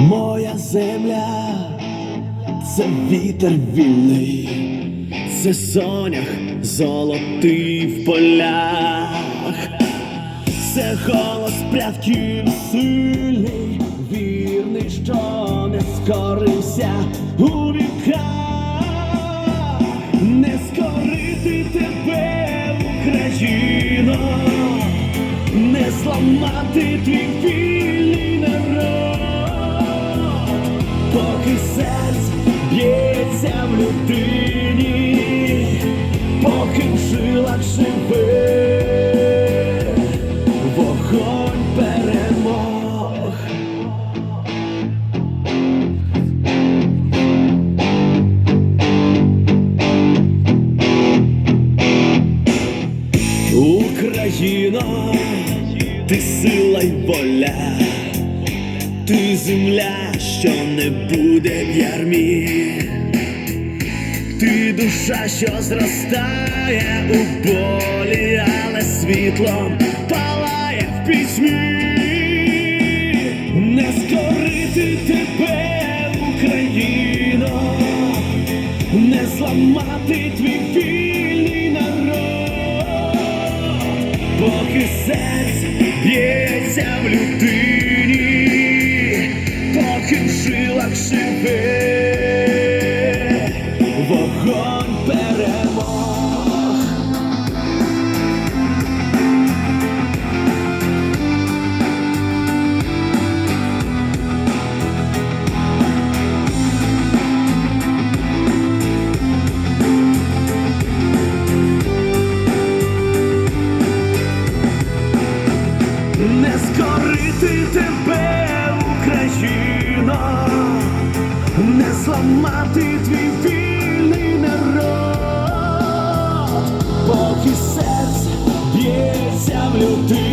Моя земля, це вітер вільний, це сонях золотий в полях, це голос предків сильний, вірний, що не скорився у віках, не скорити тебе, Україно, не зламати твій вільний народ, поки серце б'ється в людині, поки в жилах живе. Вогонь перемог. Україно, ти сила й воля, ти земля, що не буде в ярмі, ти душа, що зростає у болі, але світлом палає в пітьмі. Не скорити тебе, Україно, не зламати твій вільний народ, поки серце б'ється в людині, живе вогонь не скорити тебе, Україно, не зламати твій вільний народ, поки серце б'ється в людині,